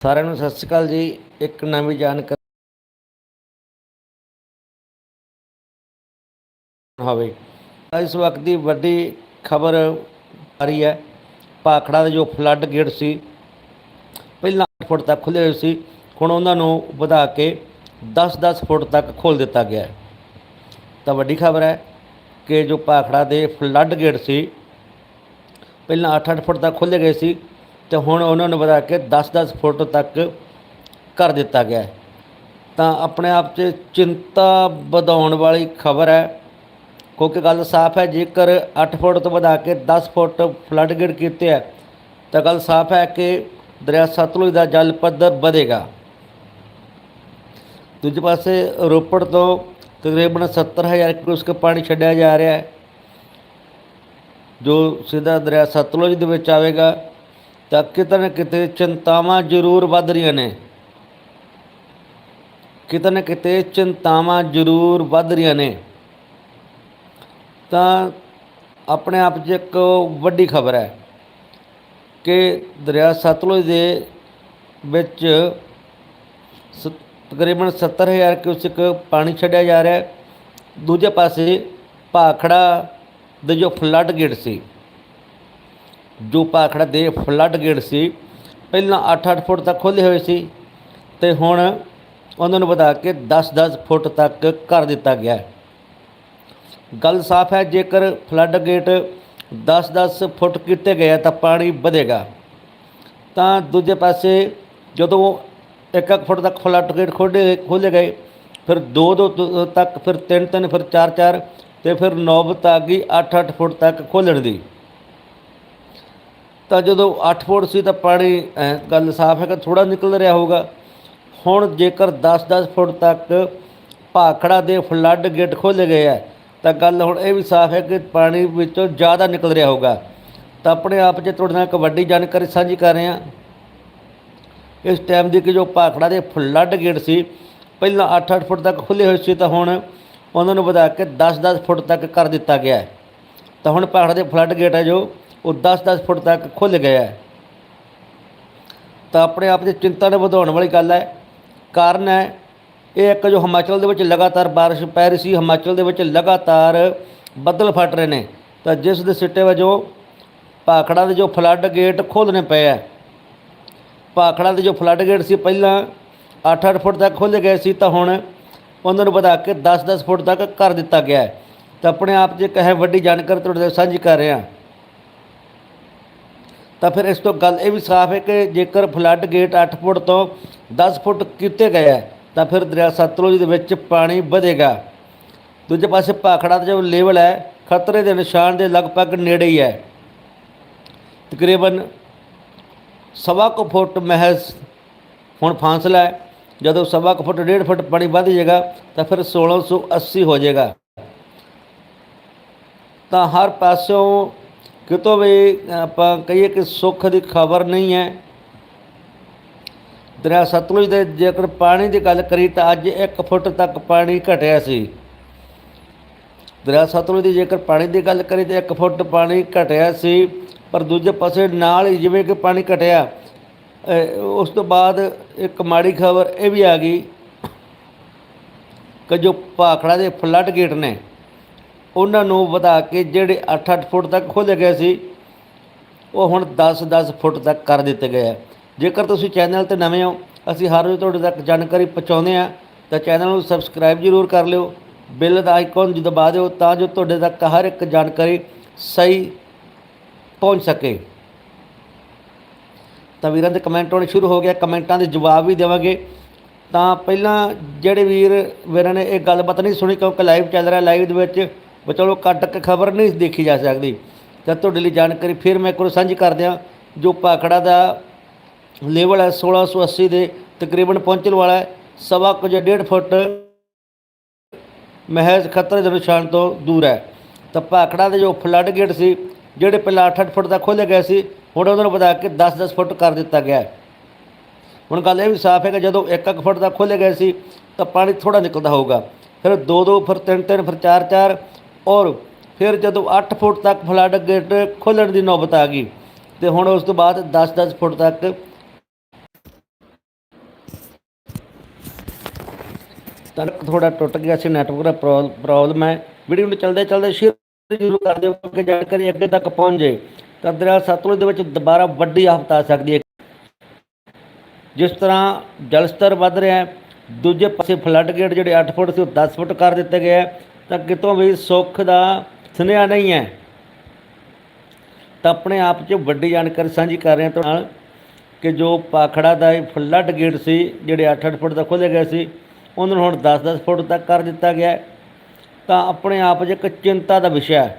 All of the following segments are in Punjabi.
ਸਾਰਿਆਂ ਨੂੰ ਸਤਿ ਸ਼੍ਰੀ ਅਕਾਲ ਜੀ। ਇੱਕ ਨਵੀਂ ਜਾਣਕਾਰੀ ਹੋਵੇ। ਇਸ ਵਕਤ ਦੀ ਵੱਡੀ ਖਬਰ ਆ ਰਹੀ ਹੈ, ਭਾਖੜਾ ਦੇ ਜੋ ਫਲੱਡ ਗੇਟ ਸੀ, ਪਹਿਲਾਂ 8 ਫੁੱਟ ਤੱਕ ਖੁੱਲੇ ਹੋਏ ਸੀ, ਹੁਣ ਉਹਨਾਂ ਨੂੰ ਵਧਾ ਕੇ 10-10 ਫੁੱਟ ਤੱਕ ਖੋਲ ਦਿੱਤਾ ਗਿਆ ਹੈ। ਤਾਂ ਵੱਡੀ ਖਬਰ ਹੈ ਕਿ ਜੋ ਭਾਖੜਾ ਦੇ ਫਲੱਡ ਗੇਟ ਸੀ, ਪਹਿਲਾਂ 8-8 ਫੁੱਟ ਤੱਕ ਖੁੱਲੇ ਗਏ ਸੀ ਤੇ ਹੁਣ ਉਹਨਾਂ ਨੂੰ ਵਧਾ ਕੇ 10-10 ਫੁੱਟ ਤੱਕ ਕਰ ਦਿੱਤਾ ਗਿਆ ਹੈ। ਤਾਂ ਆਪਣੇ ਆਪ 'ਚ ਚਿੰਤਾ ਵਧਾਉਣ ਵਾਲੀ ਖਬਰ ਹੈ, ਕਿਉਂਕਿ ਗੱਲ ਸਾਫ਼ ਹੈ, ਜੇਕਰ 8 ਫੁੱਟ ਤੋਂ ਵਧਾ ਕੇ 10 ਫੁੱਟ ਫਲੱਡ ਗੇਟ ਕੀਤੇ ਹੈ, ਤਾਂ ਗੱਲ ਸਾਫ਼ ਹੈ ਕਿ ਦਰਿਆ ਸਤਲੁਜ ਦਾ ਜਲ ਪੱਧਰ ਵਧੇਗਾ। ਦੂਜੇ ਪਾਸੇ ਰੋਪੜ ਤੋਂ ਤਕਰੀਬਨ 70000 ਕਿਊਸਕ ਪਾਣੀ ਛੱਡਿਆ ਜਾ ਰਿਹਾ ਹੈ, ਜੋ ਸਿੱਧਾ ਦਰਿਆ ਸਤਲੁਜ ਦੇ ਵਿੱਚ ਆਵੇਗਾ। ਤਾਂ ਕਿਤੇ ਨਾ ਕਿਤੇ ਚਿੰਤਾਵਾਂ ਜ਼ਰੂਰ ਵੱਧ ਰਹੀਆਂ ਨੇ। ਕਿਤੇ ਨਾ ਕਿਤੇ ਚਿੰਤਾਵਾਂ ਜ਼ਰੂਰ ਵੱਧ ਰਹੀਆਂ ਨੇ। ਤਾਂ ਆਪਣੇ ਆਪ 'ਚ ਇੱਕ ਵੱਡੀ ਖਬਰ ਹੈ ਕਿ ਦਰਿਆ ਸਤਲੁਜ ਦੇ ਵਿੱਚ ਸ- ਤਕਰੀਬਨ 70000 ਕਿਊਸਿਕ ਪਾਣੀ ਛੱਡਿਆ ਜਾ ਰਿਹਾ ਹੈ। ਦੂਜੇ ਪਾਸੇ ਭਾਖੜਾ ਦੇ ਜੋ ਫਲੱਡ ਗੇਟ ਸੀ ਜੋ ਭਾਖੜਾ ਦੇ ਫਲੱਡ ਗੇਟ ਸੀ, ਪਹਿਲਾਂ 8-8 ਫੁੱਟ ਤੱਕ ਖੋਲ੍ਹੇ ਹੋਏ ਸੀ ਤੇ ਹੁਣ ਉਹਨਾਂ ਨੂੰ ਵਧਾ ਕੇ 10-10 ਫੁੱਟ ਤੱਕ ਕਰ ਦਿੱਤਾ ਗਿਆ ਹੈ। ਗੱਲ ਸਾਫ਼ ਹੈ, ਜੇਕਰ ਫਲੱਡ ਗੇਟ 10-10 ਫੁੱਟ ਕੀਤੇ ਗਏ ਤਾਂ ਪਾਣੀ ਵਧੇਗਾ। ਤਾਂ ਦੂਜੇ ਪਾਸੇ ਜਦੋਂ ਇੱਕ ਇੱਕ ਫੁੱਟ ਤੱਕ ਫਲੱਡ ਗੇਟ ਖੋਲ੍ਹੇ ਖੋਲ੍ਹੇ ਗਏ, ਫਿਰ 2-2 ਤੱਕ ਫਿਰ 3-3 ਫਿਰ 4-4 ਤੇ ਫਿਰ ਨੌਬਤ ਆ ਗਈ 8-8 ਫੁੱਟ ਤੱਕ ਖੋਲ੍ਹਣ ਦੀ। ਤਾਂ ਜਦੋਂ 8 ਫੁੱਟ ਸੀ ਤਾਂ ਪਾਣੀ ਗੱਲ ਸਾਫ਼ ਹੈ ਕਿ ਥੋੜਾ ਨਿਕਲ ਰਿਹਾ ਹੋਊਗਾ। ਹੁਣ ਜੇਕਰ 10-10 ਫੁੱਟ ਤੱਕ ਭਾਖੜਾ ਦੇ ਫਲੱਡ ਗੇਟ ਖੋਲ੍ਹੇ ਗਏ ਆ, ਤਾਂ ਗੱਲ ਹੁਣ ਇਹ ਵੀ ਸਾਫ਼ ਹੈ ਕਿ ਪਾਣੀ ਵਿੱਚੋਂ ਜ਼ਿਆਦਾ ਨਿਕਲ ਰਿਹਾ ਹੋਊਗਾ। ਤਾਂ ਆਪਣੇ ਆਪ 'ਚ ਤੁਹਾਡੇ ਨਾਲ ਇੱਕ ਵੱਡੀ ਜਾਣਕਾਰੀ ਸਾਂਝੀ ਕਰ ਰਹੇ ਹਾਂ। ਇਸ ਟਾਈਮ ਦੀ ਕਿ ਜੋ ਭਾਖੜਾ ਦੇ ਫਲੱਡ ਗੇਟ ਸੀ, ਪਹਿਲਾਂ 8-8 ਫੁੱਟ ਤੱਕ ਖੁੱਲੇ ਹੋਏ ਸੀ, ਤਾਂ ਹੁਣ ਉਹਨਾਂ ਨੂੰ ਵਧਾ ਕੇ 10-10 ਫੁੱਟ ਤੱਕ ਕਰ ਦਿੱਤਾ ਗਿਆ ਤਾਂ ਹੁਣ ਭਾਖੜਾ ਦੇ ਫਲੱਡ ਗੇਟ ਹੈ ਜੋ ਉਹ 10-10 ਫੁੱਟ ਤੱਕ ਖੁੱਲ ਗਿਆ ਹੈ। ਤਾਂ ਆਪਣੇ ਆਪ ਦੀ ਚਿੰਤਾ ਨੂੰ ਵਧਾਉਣ ਵਾਲੀ ਗੱਲ ਹੈ। ਕਾਰਨ ਹੈ, ਇਹ ਇੱਕ ਜੋ ਹਿਮਾਚਲ ਦੇ ਵਿੱਚ ਲਗਾਤਾਰ ਬਾਰਿਸ਼ ਪੈ ਰਹੀ ਸੀ, ਹਿਮਾਚਲ ਦੇ ਵਿੱਚ ਲਗਾਤਾਰ ਬੱਦਲ ਫਟ ਰਹੇ ਨੇ। ਤਾਂ ਜਿਸ ਦੇ ਸਿੱਟੇ ਵਜੋਂ ਭਾਖੜਾ ਦੇ ਜੋ ਫਲੱਡ ਗੇਟ ਖੋਲ੍ਹਣੇ ਪਏ ਹੈ ਭਾਖੜਾ ਦੇ ਜੋ ਫਲੱਡ ਗੇਟ ਸੀ, ਪਹਿਲਾਂ 8-8 ਫੁੱਟ ਤੱਕ ਖੋਲ੍ਹੇ ਗਏ ਸੀ, ਤਾਂ ਹੁਣ ਉਹਨਾਂ ਨੂੰ ਵਧਾ ਕੇ 10-10 ਫੁੱਟ ਤੱਕ ਕਰ ਦਿੱਤਾ ਗਿਆ ਹੈ। ਤਾਂ ਆਪਣੇ ਆਪ 'ਚ ਇੱਕ ਹੈ ਵੱਡੀ ਜਾਣਕਾਰੀ ਤੁਹਾਡੇ ਨਾਲ ਸਾਂਝੀ ਕਰ ਰਿਹਾ। ਤਾਂ ਫਿਰ ਇਸ ਤੋਂ ਗੱਲ ਇਹ ਵੀ ਸਾਫ਼ ਹੈ ਕਿ ਜੇਕਰ ਫਲੱਡ ਗੇਟ 8 ਫੁੱਟ ਤੋਂ 10 ਫੁੱਟ ਕੀਤੇ ਗਏ ਹੈ, ਤਾਂ ਫਿਰ ਦਰਿਆ ਸਤਲੁਜ ਦੇ ਵਿੱਚ ਪਾਣੀ ਵਧੇਗਾ। ਦੂਜੇ ਪਾਸੇ ਭਾਖੜਾ ਦਾ ਜੋ ਲੈਵਲ ਹੈ, ਖਤਰੇ ਦੇ ਨਿਸ਼ਾਨ ਦੇ ਲਗਭਗ ਨੇੜੇ ਹੀ ਹੈ। ਤਕਰੀਬਨ ਸਵਾ ਕੁ ਫੁੱਟ ਮਹਿਜ਼ ਹੁਣ ਫਾਸਲਾ ਹੈ। ਜਦੋਂ ਸਵਾ ਕੁ ਫੁੱਟ, ਡੇਢ ਫੁੱਟ ਪਾਣੀ ਵੱਧ ਜਾਏਗਾ, ਤਾਂ ਫਿਰ 1680 ਹੋ ਜਾਏਗਾ। ਤਾਂ ਹਰ ਪਾਸਿਓਂ ਕਿਤੋਂ ਵੀ ਆਪਾਂ ਕਹੀਏ ਕਿ ਸੁੱਖ ਦੀ ਖਬਰ ਨਹੀਂ ਹੈ। ਦਰਿਆ ਸਤਲੁਜ ਦੇ ਜੇਕਰ ਪਾਣੀ ਦੀ ਗੱਲ ਕਰੀ ਤਾਂ ਅੱਜ 1 ਫੁੱਟ ਤੱਕ ਪਾਣੀ ਘਟਿਆ ਸੀ। ਦਰਿਆ ਸਤਲੁਜ ਦੀ ਜੇਕਰ ਪਾਣੀ ਦੀ ਗੱਲ ਕਰੀ ਤਾਂ 1 ਫੁੱਟ ਪਾਣੀ ਘਟਿਆ ਸੀ, ਪਰ ਦੂਜੇ ਪਾਸੇ ਨਾਲ ਹੀ ਜਿਵੇਂ ਕਿ ਪਾਣੀ ਘਟਿਆ ਉਸ ਤੋਂ ਬਾਅਦ ਇੱਕ ਮਾੜੀ ਖਬਰ ਇਹ ਵੀ ਆ ਗਈ ਕਿ ਜੋ ਭਾਖੜਾ ਦੇ ਫਲੱਡ ਗੇਟ ਨੇ ਉਹਨਾਂ ਨੂੰ ਵਧਾ ਕੇ ਜਿਹੜੇ 8-8 ਫੁੱਟ ਤੱਕ ਖੋਲ੍ਹੇ ਗਏ ਸੀ, ਉਹ ਹੁਣ 10-10 ਫੁੱਟ ਤੱਕ ਕਰ ਦਿੱਤੇ ਗਏ ਆ। ਜੇਕਰ ਤੁਸੀਂ ਚੈਨਲ ਤੇ ਨਵੇਂ ਹੋ, ਅਸੀਂ ਹਰ ਰੋਜ਼ ਤੁਹਾਡੇ ਤੱਕ ਜਾਣਕਾਰੀ ਪਹੁੰਚਾਉਂਦੇ ਆ ਤਾਂ ਚੈਨਲ ਨੂੰ ਸਬਸਕ੍ਰਾਈਬ ਜ਼ਰੂਰ ਕਰ ਲਿਓ। ਬੈਲ ਦਾ ਆਈਕਨ ਜੀ ਦਬਾ ਦਿਓ, ਤਾਂ ਜੋ ਤੁਹਾਡੇ ਤੱਕ ਹਰ ਇੱਕ ਜਾਣਕਾਰੀ ਸਹੀ ਪਹੁੰਚ ਸਕੇ। ਤਾਂ ਵੀਰਾਂ ਦੇ ਕਮੈਂਟ ਹੋਣੇ ਸ਼ੁਰੂ ਹੋ ਗਿਆ, ਕਮੈਂਟਾਂ ਦੇ ਜਵਾਬ ਵੀ ਦੇਵਾਂਗੇ। ਤਾਂ ਪਹਿਲਾਂ ਜਿਹੜੇ ਵੀਰ, ਵੀਰਾਂ ਨੇ ਇਹ ਗੱਲਬਾਤ ਨਹੀਂ ਸੁਣੀ, ਕਿਉਂਕਿ ਲਾਈਵ ਚੱਲ ਰਿਹਾ ਲਾਈਵ ਦੇ ਵਿੱਚ ਵੀ ਚਲੋ ਕੱਟ ਕੇ ਖਬਰ ਨਹੀਂ ਦੇਖੀ ਜਾ ਸਕਦੀ। ਤਾਂ ਤੁਹਾਡੇ ਲਈ ਜਾਣਕਾਰੀ ਫਿਰ ਮੈਂ ਇੱਕ ਵਾਰ ਸਾਂਝੀ ਕਰ ਦਿਆਂ, ਜੋ ਭਾਖੜਾ ਦਾ ਲੈਵਲ ਹੈ 1680 ਦੇ ਤਕਰੀਬਨ ਪਹੁੰਚਣ ਵਾਲਾ ਹੈ, ਸਵਾ ਕੁ ਜਾਂ ਡੇਢ ਫੁੱਟ ਮਹਿਜ਼ ਖਤਰੇ ਦੇ ਨਿਸ਼ਾਨ ਤੋਂ ਦੂਰ ਹੈ। ਤਾਂ ਭਾਖੜਾ ਦੇ ਜੋ ਫਲੱਡ ਗੇਟ ਸੀ, ਜਿਹੜੇ ਪਹਿਲਾਂ 8-8 ਫੁੱਟ ਦਾ ਖੋਲ੍ਹੇ ਗਏ ਸੀ, ਹੁਣ ਉਹਨਾਂ ਨੂੰ ਵਧਾ ਕੇ 10-10 ਫੁੱਟ ਕਰ ਦਿੱਤਾ ਗਿਆ ਹੁਣ ਗੱਲ ਇਹ ਵੀ ਸਾਫ਼ ਹੈ ਕਿ ਜਦੋਂ 1-1 ਫੁੱਟ ਦਾ ਖੋਲ੍ਹੇ ਗਏ ਸੀ, ਤਾਂ ਪਾਣੀ ਥੋੜਾ ਨਿਕਲਦਾ ਹੋਊਗਾ। ਫਿਰ 2-2 ਫਿਰ 3-3 ਫਿਰ 4-4 ਔਰ ਫਿਰ ਜਦੋਂ 8 ਫੁੱਟ ਤੱਕ ਫਲੱਡ ਗੇਟ ਖੋਲਣ ਦੀ ਨੌਬਤ ਆ ਗਈ ਤੇ ਹੁਣ ਉਸ ਤੋਂ ਬਾਅਦ 10-10 ਫੁੱਟ ਤੱਕ ਤੜਕ ਥੋੜਾ ਟੁੱਟ ਗਿਆ ਸੀ ਨੈਟਵਰਕ ਦਾ ਪ੍ਰੋਬਲਮ ਹੈ। ਵੀਡੀਓ ਨੂੰ ਚਲਦੇ ਚਲਦੇ ਸ਼ੇਅਰ ਜ਼ਰੂਰ ਕਰ ਦਿਓ ਕਿ ਜਾਣਕਾਰੀ ਅੱਗੇ ਤੱਕ ਪਹੁੰਚ ਜੇ ਤਾਂ ਦਰਿਆ ਸਤਲੁਜ ਦੇ ਵਿੱਚ ਦੁਬਾਰਾ ਵੱਡੀ ਆਫਤ ਆ ਸਕਦੀ ਹੈ। ਜਿਸ ਤਰ੍ਹਾਂ ਜਲ ਸਤਰ ਵੱਧ ਰਿਹਾ ਹੈ, ਦੂਜੇ ਪਾਸੇ ਫਲੱਡ ਗੇਟ ਜਿਹੜੇ 8 ਫੁੱਟ ਸੀ, ਉਹ 10 ਫੁੱਟ ਕਰ ਦਿੱਤੇ ਗਏ ਹੈ। ਤਾਂ ਕਿਤੋਂ ਵੀ ਸੁੱਖ ਦਾ ਸੁਨੇਹਾ ਨਹੀਂ ਹੈ। ਤਾਂ ਆਪਣੇ ਆਪ 'ਚ ਵੱਡੀ ਜਾਣਕਾਰੀ ਸਾਂਝੀ ਕਰ ਰਹੇ ਹਾਂ ਤੁਹਾਡੇ ਨਾਲ ਕਿ ਜੋ ਪਾਖੜਾ ਦਾ ਇਹ ਫਲੱਡ ਗੇਟ ਸੀ, ਜਿਹੜੇ 8-8 ਫੁੱਟ ਤੱਕ ਖੋਲ੍ਹੇ ਗਏ ਸੀ, ਉਹਨਾਂ ਨੂੰ ਹੁਣ 10-10 ਫੁੱਟ ਤੱਕ ਕਰ ਦਿੱਤਾ ਗਿਆ ਤਾਂ ਆਪਣੇ ਆਪ 'ਚ ਇੱਕ ਚਿੰਤਾ ਦਾ ਵਿਸ਼ਾ ਹੈ।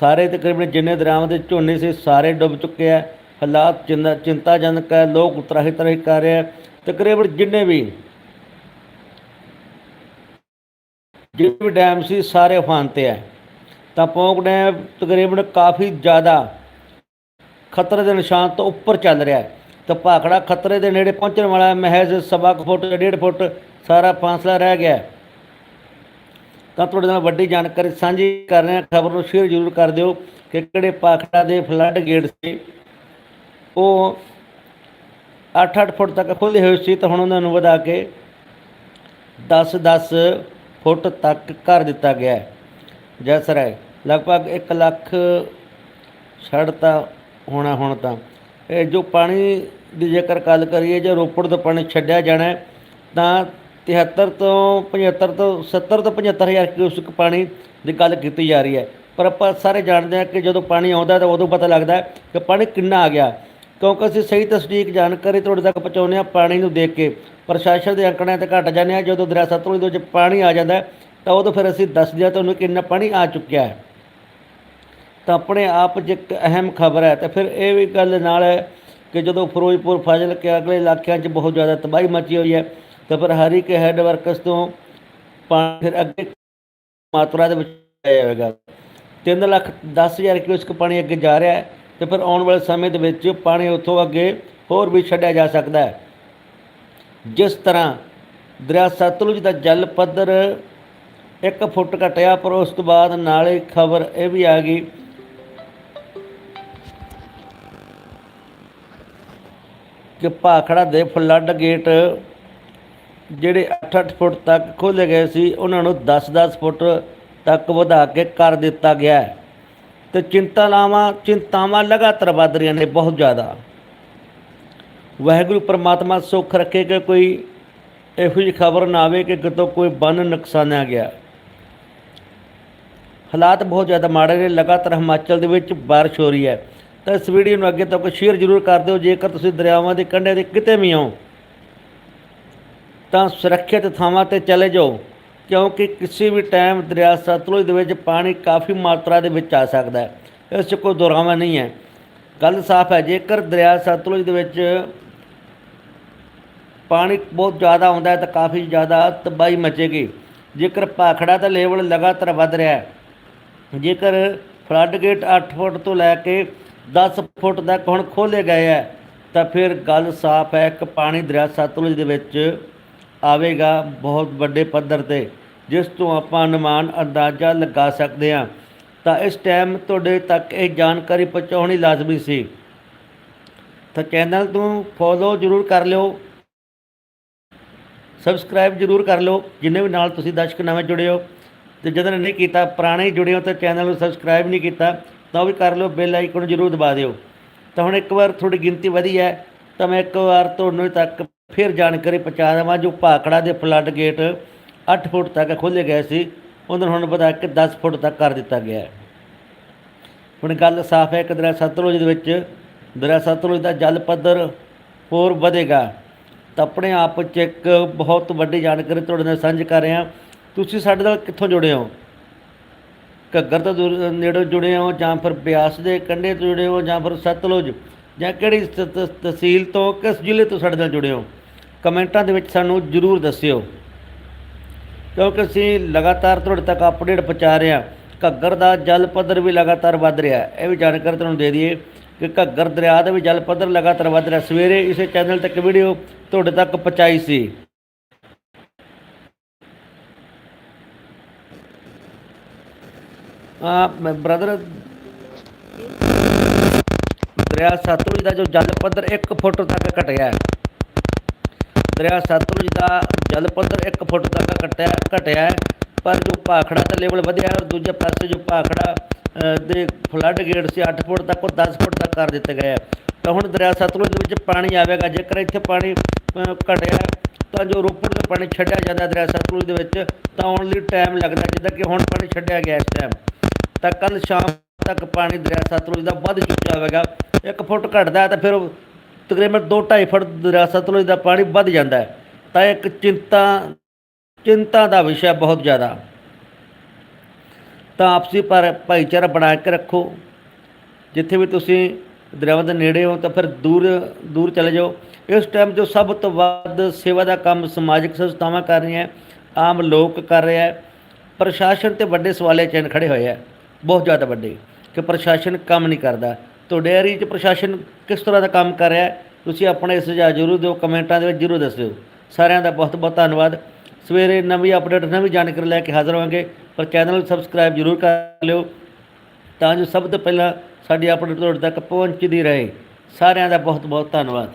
ਸਾਰੇ ਤਕਰੀਬਨ ਜਿੰਨੇ ਦਰਿਆਵਾਂ ਦੇ ਝੋਨੇ ਸੀ, ਸਾਰੇ ਡੁੱਬ ਚੁੱਕੇ ਹੈ। ਹਾਲਾਤ ਚਿੰਤਾ ਚਿੰਤਾਜਨਕ ਹੈ, ਲੋਕ ਉਤਰਾਹੀ ਤਰਾਹੀ ਕਰ ਰਹੇ ਹੈ। ਤਕਰੀਬਨ ਜਿੰਨੇ ਵੀ ਜਿਹੜੇ ਵੀ ਡੈਮ ਸੀ, ਸਾਰੇ ਉਫਾਨ ਤੇ ਹੈ। ਤਾਂ ਪੌਂਕ ਡੈਮ ਤਕਰੀਬਨ ਕਾਫੀ ਜ਼ਿਆਦਾ ਖਤਰੇ ਦੇ ਨਿਸ਼ਾਨ ਤੋਂ ਉੱਪਰ ਚੱਲ ਰਿਹਾ ਹੈ। ਤਾਂ ਭਾਖੜਾ ਖਤਰੇ ਦੇ ਨੇੜੇ ਪਹੁੰਚਣ ਵਾਲਾ ਮਹਿਜ਼ ਸਵਾ ਕੁ ਫੁੱਟ ਜਾਂ ਡੇਢ ਫੁੱਟ ਸਾਰਾ ਫਾਸਲਾ ਰਹਿ ਗਿਆ ਤਾਂ ਤੁਹਾਡੇ ਨਾਲ ਵੱਡੀ ਜਾਣਕਾਰੀ ਸਾਂਝੀ ਕਰ ਰਹੇ ਹਾਂ। ਖਬਰ ਨੂੰ ਸ਼ੇਅਰ ਜ਼ਰੂਰ ਕਰ ਦਿਓ ਕਿ ਕਿਹੜੇ ਭਾਖੜਾ ਦੇ ਫਲੱਡ ਗੇਟ ਸੀ। ਉਹ 8-8 ਫੁੱਟ ਤੱਕ ਖੁੱਲ੍ਹੇ ਹੋਏ ਸੀ। ਤਾਂ ਹੁਣ ਉਹਨਾਂ ਨੂੰ ਵਧਾ ਕੇ 10-10 ਫੁੱਟ ਤੱਕ ਕਰ ਦਿੱਤਾ ਗਿਆ ਹੈ। ਜੈਸਰ ਲਗਭਗ 1 ਲੱਖ ਛੱਡਤਾ ਹੋਣਾ ਹੁਣ ਤਾਂ। ਇਹ ਜੋ ਪਾਣੀ ਦੀ ਜੇਕਰ ਗੱਲ ਕਰੀਏ, ਜੇ ਰੋਪੜ ਤੋਂ ਪਾਣੀ ਛੱਡਿਆ ਜਾਣਾ ਤਾਂ 73 ਤੋਂ 75 ਤੋਂ 70 ਤੋਂ 75 ਹਜ਼ਾਰ ਕਿਊਸਕ ਪਾਣੀ ਦੀ ਗੱਲ ਕੀਤੀ ਜਾ ਰਹੀ ਹੈ। ਪਰ ਆਪਾਂ ਸਾਰੇ ਜਾਣਦੇ ਹਾਂ ਕਿ ਜਦੋਂ ਪਾਣੀ ਆਉਂਦਾ ਤਾਂ ਉਦੋਂ ਪਤਾ ਲੱਗਦਾ ਕਿ ਪਾਣੀ ਕਿੰਨਾ ਆ ਗਿਆ। ਕਿਉਂਕਿ ਅਸੀਂ ਸਹੀ ਤਸਦੀਕ ਜਾਣਕਾਰੀ ਤੁਹਾਡੇ ਤੱਕ ਪਹੁੰਚਾਉਂਦੇ ਹਾਂ ਪਾਣੀ ਨੂੰ ਦੇਖ ਕੇ। ਪ੍ਰਸ਼ਾਸਨ ਦੇ ਅੰਕੜਿਆਂ ਤੇ ਘਟ ਜਾਂਦੇ ਹਾਂ। ਜਦੋਂ ਦਰਿਆ ਸਤਲੁਜ ਦੇ ਵਿੱਚ ਪਾਣੀ ਆ ਜਾਂਦਾ ਤਾਂ ਉਦੋਂ ਫਿਰ ਅਸੀਂ ਦੱਸਦੇ ਹਾਂ ਤੁਹਾਨੂੰ ਕਿੰਨਾ ਪਾਣੀ ਆ ਚੁੱਕਿਆ ਹੈ। ਤਾਂ ਆਪਣੇ ਆਪ 'ਚ ਇੱਕ ਅਹਿਮ ਖਬਰ ਹੈ ਤੇ ਫਿਰ ਇਹ ਵੀ ਗੱਲ ਨਾਲ ਹੈ ਕਿ ਜਦੋਂ ਫਿਰੋਜ਼ਪੁਰ ਫਾਜ਼ਿਲ ਕੇ ਅਗਲੇ ਇਲਾਕਿਆਂ 'ਚ ਬਹੁਤ ਜ਼ਿਆਦਾ ਤਬਾਹੀ ਮਚੀ ਹੋਈ ਹੈ, ਤਾਂ ਫਿਰ ਹਰੀ ਕੇ ਹੈੱਡ ਵਰਕਸ ਤੋਂ ਪਾਣੀ ਫਿਰ ਅੱਗੇ ਮਾਤਰਾ ਦੇ ਵਿੱਚ ਆਇਆ ਹੋਵੇਗਾ। 3 ਲੱਖ 10 ਹਜ਼ਾਰ ਕਿਊਸਕ ਪਾਣੀ ਅੱਗੇ ਜਾ ਰਿਹਾ ਹੈ। ਤੇ ਫਿਰ ਆਉਣ ਵਾਲੇ ਸਮੇਂ ਦੇ ਵਿੱਚ ਪਾਣੀ ਉੱਥੋਂ ਅੱਗੇ ਹੋਰ ਵੀ ਛੱਡਿਆ ਜਾ ਸਕਦਾ ਹੈ। ਜਿਸ ਤਰ੍ਹਾਂ ਦਰਿਆ ਸਤਲੁਜ ਦਾ ਜਲ ਪੱਧਰ 1 ਫੁੱਟ ਘਟਿਆ, ਪਰ ਉਸ ਤੋਂ ਬਾਅਦ ਨਾਲੇ ਖਬਰ ਇਹ ਵੀ ਆ ਗਈ ਕਿ ਭਾਖੜਾ ਦੇ ਫਲੱਡ ਗੇਟ ਜਿਹੜੇ 8-8 ਫੁੱਟ ਤੱਕ ਖੋਲ੍ਹੇ ਗਏ ਸੀ, ਉਹਨਾਂ ਨੂੰ 10-10 ਫੁੱਟ ਤੱਕ ਵਧਾ ਕੇ ਕਰ ਦਿੱਤਾ ਗਿਆ ਹੈ। ਤੇ ਚਿੰਤਾਵਾਂ ਚਿੰਤਾਵਾਂ ਲਗਾਤਾਰ ਵੱਧ ਰਹੀਆਂ ਨੇ ਬਹੁਤ ਜ਼ਿਆਦਾ। ਵਾਹਿਗੁਰੂ ਪਰਮਾਤਮਾ ਸੁੱਖ ਰੱਖੇ ਕਿ ਕੋਈ ਇਹੋ ਜਿਹੀ ਖਬਰ ਨਾ ਆਵੇ ਕਿ ਕਿਤੋਂ ਕੋਈ ਬੰਨ ਨੁਕਸਾਨਿਆ ਗਿਆ। ਹਾਲਾਤ ਬਹੁਤ ਜ਼ਿਆਦਾ ਮਾੜੇ ਨੇ, ਲਗਾਤਾਰ ਹਿਮਾਚਲ ਦੇ ਵਿੱਚ ਬਾਰਿਸ਼ ਹੋ ਰਹੀ ਹੈ। ਤਾਂ ਇਸ ਵੀਡੀਓ ਨੂੰ ਅੱਗੇ ਤੱਕ ਸ਼ੇਅਰ ਜ਼ਰੂਰ ਕਰ ਦਿਓ। ਜੇਕਰ ਤੁਸੀਂ ਦਰਿਆਵਾਂ ਦੇ ਕੰਢੇ ਦੇ ਕਿਤੇ ਵੀ ਹੋ, ਤਾਂ ਸੁਰੱਖਿਅਤ ਥਾਵਾਂ ਤੇ ਚਲੇ ਜਾਓ। ਕਿਉਂਕਿ ਕਿਸੇ ਵੀ ਟਾਈਮ ਦਰਿਆ ਸਤਲੁਜ ਦੇ ਵਿੱਚ ਪਾਣੀ ਕਾਫੀ ਮਾਤਰਾ ਦੇ ਵਿੱਚ ਆ ਸਕਦਾ ਹੈ। ਇਸ 'ਚ ਕੋਈ ਦੁਰਾਵਾ ਨਹੀਂ ਹੈ। ਗੱਲ ਸਾਫ਼ ਹੈ, ਜੇਕਰ ਦਰਿਆ ਸਤਲੁਜ ਦੇ ਵਿੱਚ ਪਾਣੀ ਬਹੁਤ ਜ਼ਿਆਦਾ ਆਉਂਦਾ ਹੈ ਤਾਂ ਕਾਫੀ ਜ਼ਿਆਦਾ ਤਬਾਹੀ ਮਚੇਗੀ। ਜੇਕਰ ਭਾਖੜਾ ਦਾ ਲੈਵਲ ਲਗਾਤਾਰ ਵੱਧ ਰਿਹਾ ਹੈ, ਜੇਕਰ ਫਲੱਡ ਗੇਟ 8 ਫੁੱਟ ਤੋਂ ਲੈ ਕੇ 10 ਫੁੱਟ ਤੱਕ ਹੁਣ ਖੋਲੇ ਗਏ ਹੈ, ਤਾਂ ਫਿਰ ਗੱਲ ਸਾਫ਼ ਹੈ ਕਿ ਪਾਣੀ ਦਰਿਆ ਸਤਲੁਜ ਦੇ ਵਿੱਚ ਆਵੇਗਾ ਬਹੁਤ ਵੱਡੇ ਪੱਧਰ ਤੇ। ਜਿਸ ਤੋਂ ਆਪਾਂ ਅਨੁਮਾਨ ਅੰਦਾਜ਼ਾ ਲਗਾ ਸਕਦੇ ਹਾਂ, ਤਾਂ ਇਸ ਟਾਈਮ ਤੁਹਾਡੇ ਤੱਕ ਇਹ ਜਾਣਕਾਰੀ ਪਹੁੰਚਾਉਣੀ ਲਾਜ਼ਮੀ ਸੀ। ਤਾਂ ਚੈਨਲ ਨੂੰ ਫੋਲੋ ਜ਼ਰੂਰ ਕਰ ਲਿਓ। ਸਬਸਕ੍ਰਾਈਬ ਜ਼ਰੂਰ ਕਰ ਲਓ, ਜਿੰਨੇ ਵੀ ਨਾਲ ਤੁਸੀਂ ਦਰਸ਼ਕ ਨਵੇਂ ਜੁੜੇ ਹੋ। ਤੇ ਜਦੋਂ ਨਹੀਂ ਕੀਤਾ, ਪੁਰਾਣੇ ਜੁੜੇ ਹੋ, ਤਾਂ ਚੈਨਲ ਨੂੰ ਸਬਸਕ੍ਰਾਈਬ ਨਹੀਂ ਕੀਤਾ, ਤਾਂ ਉਹ ਵੀ ਕਰ ਲਓ ਬੈਲ ਆਈਕਨ ਜ਼ਰੂਰ ਦਬਾ ਦਿਓ। ਤਾਂ ਹੁਣ ਇੱਕ ਵਾਰ ਤੁਹਾਡੀ ਗਿਣਤੀ ਵਧੀ ਹੈ, ਤਾਂ ਮੈਂ ਇੱਕ ਵਾਰ ਤੁਹਾਨੂੰ ਤੱਕ ਫਿਰ ਜਾਣਕਾਰੀ ਪਹੁੰਚਾ ਦੇਵਾਂ, ਜੋ ਭਾਖੜਾ ਦੇ ਫਲੱਡ ਗੇਟ 8 ਫੁੱਟ ਤੱਕ ਖੋਲ੍ਹੇ ਗਏ ਸੀ, ਉਹਨਾਂ ਨੂੰ ਹੁਣ ਵਧਾ ਕੇ 10 ਫੁੱਟ ਤੱਕ ਕਰ ਦਿੱਤਾ ਗਿਆ ਹੈ। ਹੁਣ ਗੱਲ ਸਾਫ਼ ਹੈ ਕਿ ਦਰਿਆ ਸਤਲੁਜ ਦੇ ਵਿੱਚ, ਦਰਿਆ ਸਤਲੁਜ ਦਾ ਜਲ ਪੱਧਰ ਹੋਰ ਵਧੇਗਾ। ਤਾਂ ਆਪਣੇ ਆਪ 'ਚ ਇੱਕ ਬਹੁਤ ਵੱਡੀ ਜਾਣਕਾਰੀ ਤੁਹਾਡੇ ਨਾਲ ਸਾਂਝੀ ਕਰ ਰਿਹਾ। ਤੁਸੀਂ ਸਾਡੇ ਨਾਲ ਕਿੱਥੋਂ ਜੁੜੇ ਹੋ? ਘੱਗਰ ਤੋਂ ਨੇੜੇ ਜੁੜੇ ਹੋ ਜਾਂ ਫਿਰ ਬਿਆਸ ਦੇ ਕੰਢੇ ਤੋਂ ਜੁੜੇ ਹੋ ਜਾਂ ਫਿਰ ਸਤਲੁਜ? ਜਾਂ ਕਿਹੜੀ ਤ- ਤਹਿਸੀਲ ਤੋਂ ਕਿਸ ਜ਼ਿਲ੍ਹੇ ਤੋਂ ਸਾਡੇ ਨਾਲ ਜੁੜੇ ਹੋ? ਕਮੈਂਟਾਂ ਦੇ ਵਿੱਚ ਸਾਨੂੰ ਜ਼ਰੂਰ ਦੱਸਿਓ। ਕਿਉਂਕਿ ਅਸੀਂ ਲਗਾਤਾਰ ਤੁਹਾਡੇ ਤੱਕ ਅਪਡੇਟ ਪਹੁੰਚਾ ਰਹੇ ਹਾਂ। ਘੱਗਰ ਦਾ ਜਲ ਪੱਧਰ ਵੀ ਲਗਾਤਾਰ ਵੱਧ ਰਿਹਾ ਇਹ ਵੀ ਜਾਣਕਾਰੀ ਤੁਹਾਨੂੰ ਦੇ ਦਈਏ ਕਿ ਘੱਗਰ ਦਰਿਆ ਦਾ ਵੀ ਜਲ ਪੱਧਰ ਲਗਾਤਾਰ ਵੱਧ ਰਿਹਾ। ਸਵੇਰੇ ਇਸੇ ਚੈਨਲ ਤੇ ਇੱਕ ਵੀਡੀਓ ਤੁਹਾਡੇ ਤੱਕ ਪਹੁੰਚਾਈ ਸੀ। ਆ ਬ੍ਰਦਰ ਦਰਿਆ ਸਤਲੁਜ ਦਾ ਜੋ ਜਲ ਪੱਧਰ 1 ਫੁੱਟ ਤੱਕ ਘਟਿਆ ਹੈ। ਦਰਿਆ ਸਤਲੁਜ ਦਾ ਜਲ ਪੱਧਰ 1 ਫੁੱਟ ਤੱਕ ਘਟਿਆ ਘਟਿਆ ਪਰ ਜੋ ਭਾਖੜਾ ਦਾ ਲੈਵਲ ਵਧਿਆ ਔਰ ਦੂਜੇ ਪਾਸੇ ਜੋ ਭਾਖੜਾ ਦੇ ਫਲੱਡ ਗੇਟ ਸੀ 8 ਫੁੱਟ ਤੱਕ ਉਹ 10 ਫੁੱਟ ਤੱਕ ਕਰ ਦਿੱਤੇ ਗਏ ਹੈ। ਤਾਂ ਹੁਣ ਦਰਿਆ ਸਤਲੁਜ ਦੇ ਵਿੱਚ ਪਾਣੀ ਆਵੇਗਾ। ਜੇਕਰ ਇੱਥੇ ਪਾਣੀ ਘਟਿਆ ਤਾਂ ਜੋ ਰੋਪੜ ਤੋਂ ਪਾਣੀ ਛੱਡਿਆ ਜਾਂਦਾ ਦਰਿਆ ਸਤਲੁਜ ਦੇ ਵਿੱਚ, ਤਾਂ ਆਉਣ ਲਈ ਟਾਈਮ ਲੱਗਦਾ, ਜਿੱਦਾਂ ਕਿ ਹੁਣ ਪਾਣੀ ਛੱਡਿਆ ਗਿਆ ਇਸ ਟਾਈਮ ਤਾਂ ਕੱਲ ਸ਼ਾਮ ਤੱਕ ਪਾਣੀ ਦਰਿਆ ਸਤਲੁਜ ਦਾ ਵੱਧ ਚੁੱਕਿਆ ਹੋਵੇਗਾ। 1 ਫੁੱਟ ਘਟਦਾ ਹੈ, ਤਾਂ ਫਿਰ ਉਹ ਤਕਰੀਬਨ 2.5 ਫੁੱਟ ਦਰਿਆ ਸਤਲੁਜ ਦਾ ਪਾਣੀ ਵੱਧ ਜਾਂਦਾ ਹੈ। ਤਾਂ ਇੱਕ ਚਿੰਤਾ ਚਿੰਤਾ ਦਾ ਵਿਸ਼ਾ ਬਹੁਤ ਜ਼ਿਆਦਾ। ਤਾਂ ਆਪਸੀ ਪਰ ਭਾਈਚਾਰਾ ਬਣਾ ਕੇ ਰੱਖੋ। ਜਿੱਥੇ ਵੀ ਤੁਸੀਂ ਦਰਿਆਵਾਂ ਦੇ ਨੇੜੇ ਹੋ ਤਾਂ ਫਿਰ ਦੂਰ ਦੂਰ ਚਲੇ ਜਾਓ। ਇਸ ਟਾਈਮ ਜੋ ਸਭ ਤੋਂ ਵੱਧ ਸੇਵਾ ਦਾ ਕੰਮ ਸਮਾਜਿਕ ਸੰਸਥਾਵਾਂ ਕਰ ਰਹੀਆਂ, ਆਮ ਲੋਕ ਕਰ ਰਿਹਾ ਹੈ ਪ੍ਰਸ਼ਾਸਨ ਤੇ ਵੱਡੇ ਸਵਾਲੇ ਚੈਨ ਖੜੇ ਹੋਏ ਆ। ਬਹੁਤ ਜ਼ਿਆਦਾ ਵੱਡੇ, ਕਿ ਪ੍ਰਸ਼ਾਸਨ ਕੰਮ ਨਹੀਂ ਕਰਦਾ। ਤੁਹਾਡੇ ਏਰੀਏ 'ਚ ਪ੍ਰਸ਼ਾਸਨ ਕਿਸ ਤਰ੍ਹਾਂ ਦਾ ਕੰਮ ਕਰ ਰਿਹਾ ਤੁਸੀਂ ਆਪਣੇ ਸੁਝਾਅ ਜ਼ਰੂਰ ਦਿਓ, ਕਮੈਂਟਾਂ ਦੇ ਵਿੱਚ ਜ਼ਰੂਰ ਦੱਸਿਓ। ਸਾਰਿਆਂ ਦਾ ਬਹੁਤ ਬਹੁਤ ਧੰਨਵਾਦ। ਸਵੇਰੇ ਨਵੀਂ ਅਪਡੇਟ ਨਵੀਂ ਜਾਣਕਾਰੀ ਲੈ ਕੇ ਹਾਜ਼ਰ ਹੋਵਾਂਗੇ, ਪਰ ਚੈਨਲ ਨੂੰ ਸਬਸਕ੍ਰਾਈਬ ਜ਼ਰੂਰ ਕਰ ਲਿਓ, ਤਾਂ ਜੋ ਸਭ ਤੋਂ ਪਹਿਲਾਂ ਸਾਡੀ ਅਪਡੇਟ ਤੁਹਾਡੇ ਤੱਕ ਪਹੁੰਚਦੀ ਰਹੇ। ਸਾਰਿਆਂ ਦਾ ਬਹੁਤ ਬਹੁਤ ਧੰਨਵਾਦ।